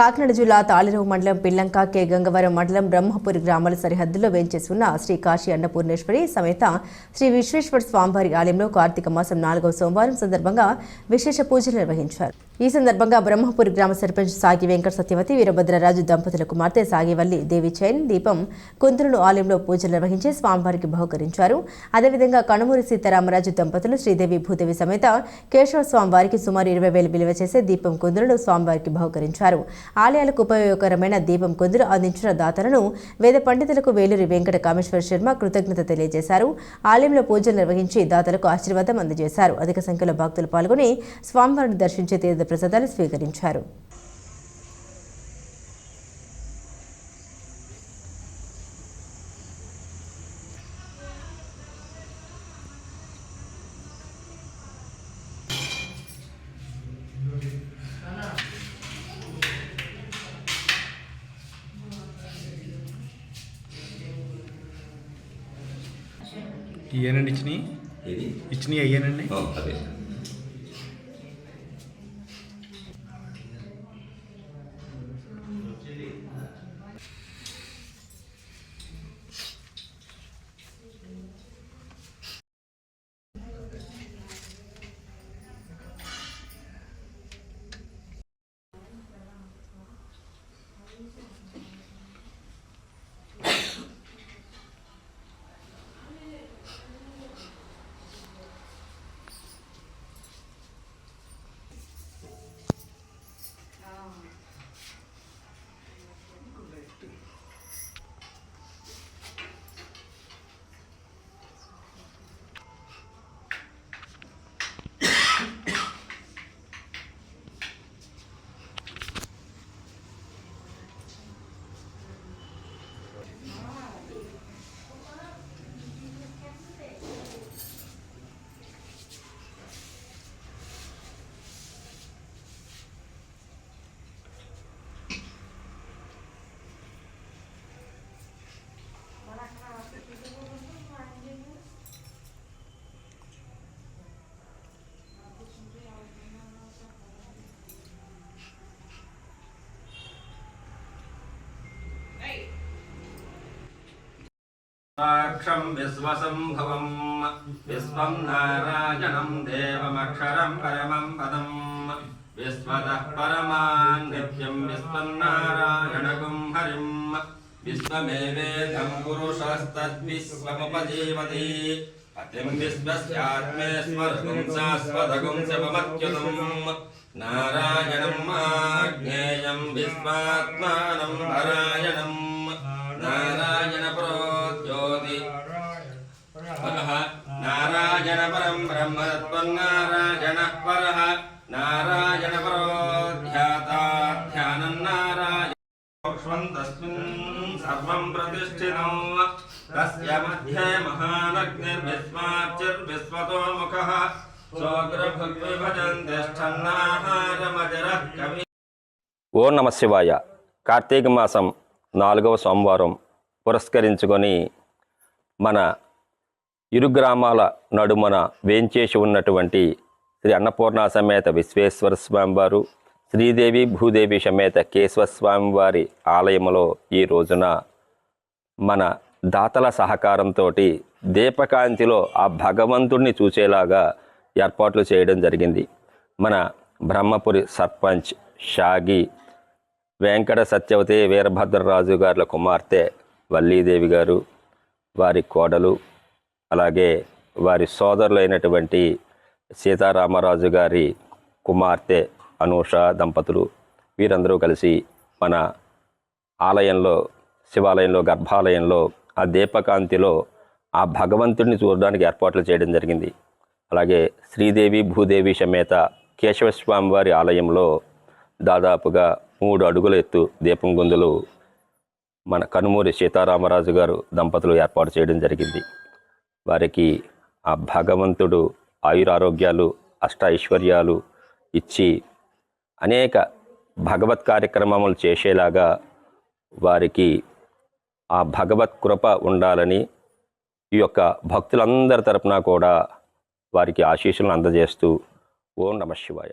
కాకినాడ జిల్లా తాళిరువు మండలం పిల్లంక కే. గంగవరం మండలం బ్రహ్మపురి గ్రామాల సరిహద్దుల్లో వేంచేసి ఉన్న శ్రీ కాశీ అన్నపూర్ణేశ్వరి సమేత శ్రీ విశ్వేశ్వర స్వామివారి ఆలయంలో కార్తీక మాసం నాలుగవ సోమవారం సందర్భంగా విశేష పూజలు నిర్వహించారు. ఈ సందర్భంగా బ్రహ్మపురి గ్రామ సర్పంచ్ సాగి వెంకట సత్యవతి వీరభద్రరాజు దంపతుల కుమార్తె సాగివల్లి దేవి చైన్ దీపం కుంతులను ఆలయంలో పూజలు నిర్వహించి స్వామివారికి బహుకరించారు. అదేవిధంగా కణమూరి సీతారామరాజు దంపతులు శ్రీదేవి భూదేవి సమేత కేశవ స్వామివారికి సుమారు ఇరవై వేలు విలువ చేసే దీపం కుందులను స్వామివారికి బహుకరించారు. ఆలయాలకు ఉపయోగకరమైన దీపం కుందులు అందించిన దాతలను వేద పండితులకు వేలూరి వెంకట కామేశ్వర శర్మ కృతజ్ఞత తెలియజేశారు. ఆలయంలో పూజలు నిర్వహించి దాతలకు ఆశీర్వాదం అందజేశారు. అధిక సంఖ్యలో భక్తులు పాల్గొని స్వామివారిని దర్శించి తీర్థ ప్రసాదాలు స్వీకరించారు. ఇయ్యానండి ఇచ్చినాయి ఇది ఇచ్చినాయి అయ్యానండి? ఓ, అదే సాక్షం విశ్వసంభవం విశ్వం నారాయణం దేవమక్షరం పరమం పదం. విశ్వతః పరమాన్ నిత్యం విశ్వం నారాయణగుం హరిం. విశ్వమేవేదం పురుషస్తద్విశ్వముపజీవతి. పతిం విశ్వస్యాత్మేశ్వరగుం శాశ్వతగుం శమమత్యుతం నారాయణం ఆజ్ఞేయం విశ్వాత్మానం నారాయణం నారాయణ. పరః నారాయణ పరం పరః నారాయణ పరోధ్యాతాధ్యానం నారాయణ తస్మిన్ సర్వం ప్రతిష్ఠితం తస్య మధ్యే మహానగ్నిర్విశ్వాచిర్విశ్వతో ముఖः. సోగ్రభుగ్విభజన్ తిష్టన్నాహారమజరః కవి ఓం నమ శివాయ. కార్తీక మాసం నాలుగవ సోమవారం పురస్కరించుకొని మన ఇరు గ్రామాల నడుమన వేంచేసి ఉన్నటువంటి శ్రీ అన్నపూర్ణ సమేత విశ్వేశ్వర స్వామివారు శ్రీదేవి భూదేవి సమేత కేశవ స్వామివారి ఆలయములో ఈ రోజున మన దాతల సహకారంతో దీపకాంతిలో ఆ భగవంతుడిని చూసేలాగా ఏర్పాట్లు చేయడం జరిగింది. మన బ్రహ్మపురి సర్పంచ్ షాగి వెంకట సత్యవతి వీరభద్రరాజు గారుల కుమార్తె వల్లీదేవి గారు వారి కోడలు అలాగే వారి సోదరులైనటువంటి సీతారామరాజు గారి కుమార్తె అనూష దంపతులు వీరందరూ కలిసి మన ఆలయంలో శివాలయంలో గర్భాలయంలో ఆ దీపకాంతిలో ఆ భగవంతుడిని చూడడానికి ఏర్పాట్లు చేయడం జరిగింది. అలాగే శ్రీదేవి భూదేవి సమేత కేశవస్వామి వారి ఆలయంలో దాదాపుగా మూడు అడుగుల ఎత్తు దీపం గుందులు మన కనుమూరి సీతారామరాజు గారు దంపతులు ఏర్పాటు చేయడం జరిగింది. వారికి ఆ భగవంతుడు ఆయురారోగ్యాలు అష్ట ఐశ్వర్యాలు ఇచ్చి అనేక భగవత్ కార్యక్రమములు చేసేలాగా వారికి ఆ భగవత్ కృప ఉండాలని ఈ యొక్క భక్తులందరి తరపున కూడా వారికి ఆశీస్సులను అందజేస్తూ ఓం నమ శివాయ.